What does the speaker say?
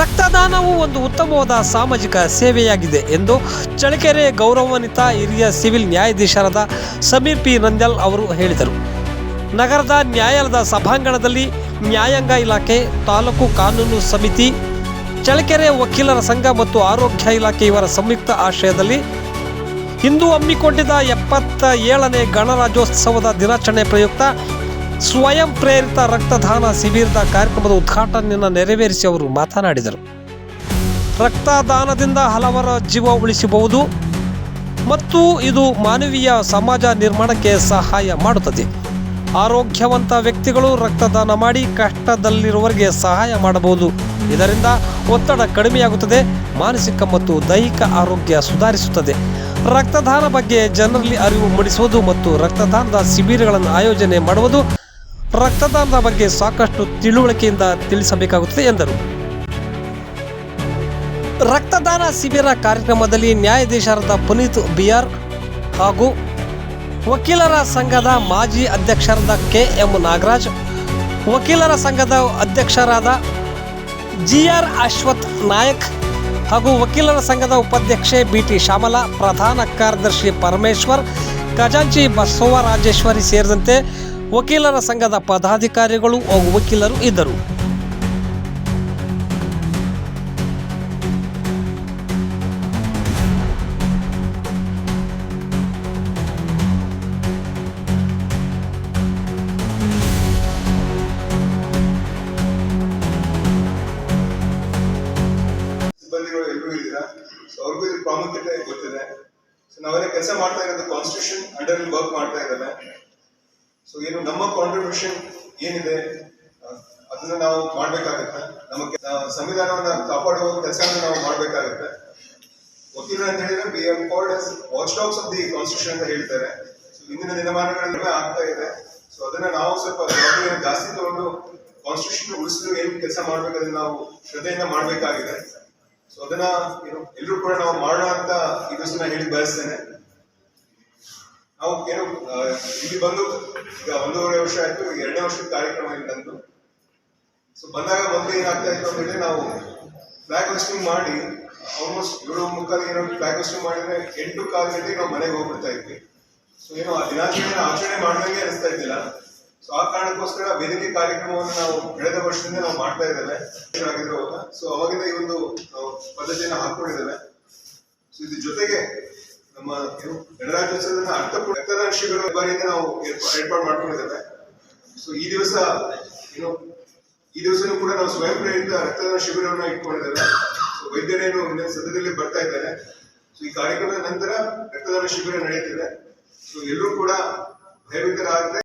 ರಕ್ತದಾನವು ಒಂದು ಉತ್ತಮವಾದ ಸಾಮಾಜಿಕ ಸೇವೆಯಾಗಿದೆ ಎಂದು ಚಳ್ಳಕೆರೆ ಗೌರವಾನ್ವಿತ ಹಿರಿಯ ಸಿವಿಲ್ ನ್ಯಾಯಾಧೀಶರಾದ ಸಮೀರ್ ಪಿ. ನಂದ್ಯಾಲ್ ಅವರು ಹೇಳಿದರು. ನಗರದ ನ್ಯಾಯಾಲಯದ ಸಭಾಂಗಣದಲ್ಲಿ ನ್ಯಾಯಾಂಗ ಇಲಾಖೆ, ತಾಲೂಕು ಕಾನೂನು ಸಮಿತಿ, ಚಳ್ಳಕೆರೆ ವಕೀಲರ ಸಂಘ ಮತ್ತು ಆರೋಗ್ಯ ಇಲಾಖೆ ಇವರ ಸಂಯುಕ್ತ ಆಶ್ರಯದಲ್ಲಿ ಇಂದು ಹಮ್ಮಿಕೊಂಡಿದ್ದ ಎಪ್ಪತ್ತ ಏಳನೇ ಗಣರಾಜ್ಯೋತ್ಸವದ ದಿನಾಚರಣೆ ಪ್ರಯುಕ್ತ ಸ್ವಯಂ ಪ್ರೇರಿತ ರಕ್ತದಾನ ಶಿಬಿರದ ಕಾರ್ಯಕ್ರಮದ ಉದ್ಘಾಟನೆಯನ್ನು ನೆರವೇರಿಸಿ ಅವರು ಮಾತನಾಡಿದರು. ರಕ್ತದಾನದಿಂದ ಹಲವರ ಜೀವ ಉಳಿಸಬಹುದು ಮತ್ತು ಇದು ಮಾನವೀಯ ಸಮಾಜ ನಿರ್ಮಾಣಕ್ಕೆ ಸಹಾಯ ಮಾಡುತ್ತದೆ. ಆರೋಗ್ಯವಂತ ವ್ಯಕ್ತಿಗಳು ರಕ್ತದಾನ ಮಾಡಿ ಕಷ್ಟದಲ್ಲಿರುವವರಿಗೆ ಸಹಾಯ ಮಾಡಬಹುದು. ಇದರಿಂದ ಒತ್ತಡ ಕಡಿಮೆಯಾಗುತ್ತದೆ, ಮಾನಸಿಕ ಮತ್ತು ದೈಹಿಕ ಆರೋಗ್ಯ ಸುಧಾರಿಸುತ್ತದೆ. ರಕ್ತದಾನ ಬಗ್ಗೆ ಜನರಲ್ಲಿ ಅರಿವು ಮೂಡಿಸುವುದು ಮತ್ತು ರಕ್ತದಾನದ ಶಿಬಿರಗಳನ್ನು ಆಯೋಜನೆ ಮಾಡುವುದು ರಕ್ತದಾನದ ಬಗ್ಗೆ ಸಾಕಷ್ಟು ತಿಳುವಳಿಕೆಯಿಂದ ತಿಳಿಸಬೇಕಾಗುತ್ತದೆ ಎಂದರು. ರಕ್ತದಾನ ಶಿಬಿರ ಕಾರ್ಯಕ್ರಮದಲ್ಲಿ ನ್ಯಾಯಾಧೀಶರಾದ ಪುನೀತ್ ಬಿಆರ್ ಹಾಗೂ ವಕೀಲರ ಸಂಘದ ಮಾಜಿ ಅಧ್ಯಕ್ಷರಾದ ಕೆ ಎಂ ನಾಗರಾಜ್, ವಕೀಲರ ಸಂಘದ ಅಧ್ಯಕ್ಷರಾದ ಜಿ ಆರ್ ಅಶ್ವಥ್ ನಾಯಕ್ ಹಾಗೂ ವಕೀಲರ ಸಂಘದ ಉಪಾಧ್ಯಕ್ಷೆ ಬಿ ಟಿ ಶ್ಯಾಮಲಾ, ಪ್ರಧಾನ ಕಾರ್ಯದರ್ಶಿ ಪರಮೇಶ್ವರ್, ಖಜಾಂಚಿ ಬಸವರಾಜೇಶ್ವರಿ ಸೇರಿದಂತೆ ವಕೀಲರ ಸಂಘದ ಪದಾಧಿಕಾರಿಗಳು ಹಾಗೂ ವಕೀಲರು ಇದ್ದರು. ಇದ್ದೀರಾ? ಪ್ರಾಮುಖ್ಯತೆ ಗೊತ್ತಿದೆ. ನಾವೆಲ್ಲ ಕೆಲಸ ಮಾಡ್ತಾ ಇರೋದು ಕಾನ್ಸ್ಟಿಟ್ಯೂಷನ್ ಅಂಡರ್ ವರ್ಕ್ ಮಾಡ್ತಾ ಇದ್ದೇವೆ. ಸೊ ಏನು ನಮ್ಮ ಕಾಂಟ್ರಿಬ್ಯೂಷನ್ ಏನಿದೆ ಅದನ್ನ ನಾವು ಮಾಡ್ಬೇಕಾಗತ್ತೆ. ನಮ್ಮ ಸಂವಿಧಾನವನ್ನು ಕಾಪಾಡುವ ಕೆಲಸವನ್ನು ನಾವು ಮಾಡ್ಬೇಕಾಗತ್ತೆ. ವಕೀಲರು ಅಂತ ಹೇಳಿದ್ರೆ B M S watchdogs of the constitution ಅಂತ ಹೇಳ್ತಾರೆ. ಸೊ ಇಂದಿನ ದಿನಮಾನಗಳಲ್ಲಿ ಆಗ್ತಾ ಇದೆ. ಸೊ ಅದನ್ನ ನಾವು ಸ್ವಲ್ಪ ಜಾಸ್ತಿ ತಗೊಂಡು ಕಾನ್ಸ್ಟಿಟ್ಯೂಷನ್ ಉಳಿಸಲು ಏನು ಕೆಲಸ ಮಾಡ್ಬೇಕಾದ್ರೆ ನಾವು ಶ್ರದ್ಧೆಯಿಂದ ಮಾಡ್ಬೇಕಾಗಿದೆ. ಸೊ ಅದನ್ನ, ಏನು ಎಲ್ಲರೂ ಕೂಡ ನಾವು ಮಾಡೋಣ ಅಂತ ಈ ದಿವಸ ಹೇಳಿ ಬಯಸ್ತೇನೆ. ನಾವು ಏನು ಇಲ್ಲಿ ಬಂದು, ಈಗ ಒಂದೂವರೆ ವರ್ಷ ಆಯ್ತು, ಎರಡನೇ ವರ್ಷದ ಕಾರ್ಯಕ್ರಮ ಇಲ್ಲಿ ಸೊ ಬಂದಾಗ ಮೊದಲು ಏನಾಗ್ತಾ ಇತ್ತು ಅಂದ್ರೆ ನಾವು ಫ್ಲಾಗ್ ಹೋಸ್ಟಿಂಗ್ ಮಾಡಿ ಆಲ್ಮೋಸ್ಟ್ ಏಳು ಮುಕ್ಕಾಲು ಏನೋ ಫ್ಲಾಗ್ ಹೋಸ್ಟಿಂಗ್ ಮಾಡಿದ್ರೆ ಎಂಟು ಕಾಲು ಗಂಟೆಗೆ ನಾವು ಮನೆಗೆ ಹೋಗ್ಬಿಡ್ತಾ ಇದ್ವಿ. ಸೊ ಏನು ಆ ದಿನಾಚರಣೆ ಆಚರಣೆ ಮಾಡಿದಂಗೆ ಅನಿಸ್ತಾ ಇದ್ದಿಲ್ಲ. ಸೊ ಆ ಕಾರಣಕ್ಕೋಸ್ಕರ ವೇದಿಕೆ ಕಾರ್ಯಕ್ರಮವನ್ನು ನಾವು ಕಳೆದ ವರ್ಷದಿಂದ ನಾವು ಮಾಡ್ತಾ ಇದ್ದೇವೆ. ಆಗಿದ್ರು ಅವಾಗ? ಸೊ ಅವಾಗಿಂದ ಈ ಒಂದು ಪದ್ಧತಿಯನ್ನು ಹಾಕೊಂಡಿದ್ದೇವೆ ಸೊ ಇದ್ರ ಜೊತೆಗೆ ನಮ್ಮ ಏನು ಗಣರಾಜ್ಯೋತ್ಸವದ ಅರ್ಥಪೂರ್ಣ ರಕ್ತದಾನ ಶಿಬಿರ ಬಾರಿಯಿಂದ ನಾವು ಏರ್ಪಾ- ಏರ್ಪಾಡು ಮಾಡ್ಕೊಂಡಿದ್ದೇವೆ. ಸೊ ಈ ದಿವಸ ಏನು ಈ ದಿವಸನೂ ಕೂಡ ನಾವು ಸ್ವಯಂ ಪ್ರೇರಿತ ರಕ್ತದಾನ ಶಿಬಿರವನ್ನು ಇಟ್ಕೊಂಡಿದ್ದೇವೆ. ಸೊ ವೈದ್ಯರೇನು ಸದ್ಯದಲ್ಲಿ ಬರ್ತಾ ಇದ್ದಾರೆ. ಸೊ ಈ ಕಾರ್ಯಕ್ರಮದ ನಂತರ ರಕ್ತದಾನ ಶಿಬಿರ ನಡೆಯುತ್ತಿದೆ. ಸೊ ಎಲ್ಲರೂ ಕೂಡ ಭಯಭೀತರಾಗದೆ